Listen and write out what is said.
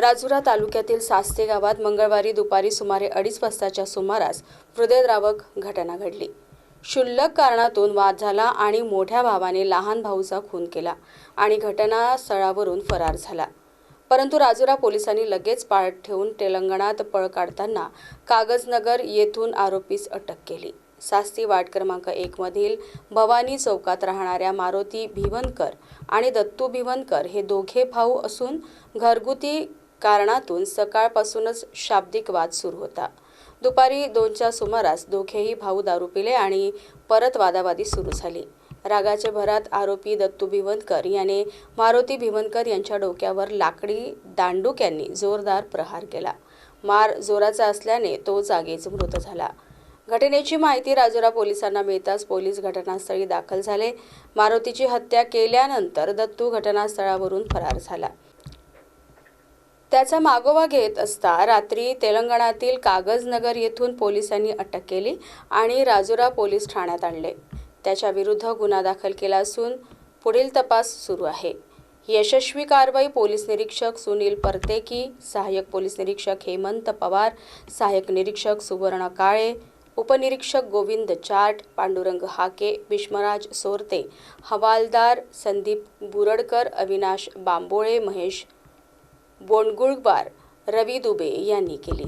राजुरा तालुक्यातील सास्ते गावात मंगळवारी दुपारी सुमारे अडीच वाजताच्या सुमारास हृदयद्रावक घटना घडली. क्षुल्लक कारणातून वाद झाला आणि मोठ्या भावाने लहान भाऊचा खून केला आणि घटनास्थळावरून फरार झाला. परंतु राजुरा पोलिसांनी लगेच पाळत ठेवून तेलंगणात पळ काढताना कागजनगर येथून आरोपीस अटक केली. सास्ती वार्ड क्रमांक एकमधील भवानी चौकात राहणाऱ्या मारुती भिवनकर आणि दत्तू भिवनकर हे दोघे भाऊ असून घरगुती कारणातून सकाळपासूनच शाब्दिक वाद सुरू होता. दुपारी दोनच्या सुमारास दोघेही भाऊ दारू पिले आणि परत वादावादी सुरू झाली. रागाच्या भरात आरोपी दत्तू भिवनकर याने मारुती भिवनकर यांच्या डोक्यावर लाकडी दांडुक्यांनी जोरदार प्रहार केला. मार जोराचा असल्याने तो जागीच मृत झाला. घटनेची माहिती राजुरा पोलिसांना मिळताच पोलीस घटनास्थळी दाखल झाले. मारुतीची हत्या केल्यानंतर दत्तू घटनास्थळावरून फरार झाला. त्याचा मागोवा घेत असता रात्री तेलंगणातील कागजनगर येथून पोलिसांनी अटक केली आणि राजुरा पोलीस ठाण्यात आणले. त्याच्या विरुद्ध गुन्हा दाखल केला असून पुढील तपास सुरू आहे. यशस्वी कारवाई पोलीस निरीक्षक सुनील परतेकी सहाय्यक पोलीस निरीक्षक हेमंत पवार सहाय्यक निरीक्षक सुवर्ण काळे उपनिरीक्षक गोविंद चाट पांडुरंग हाके विश्वराज सोरते हवालदार संदीप बुरडकर अविनाश बांबोळे महेश बोंडगुळबार रवी दुबे यांनी केली.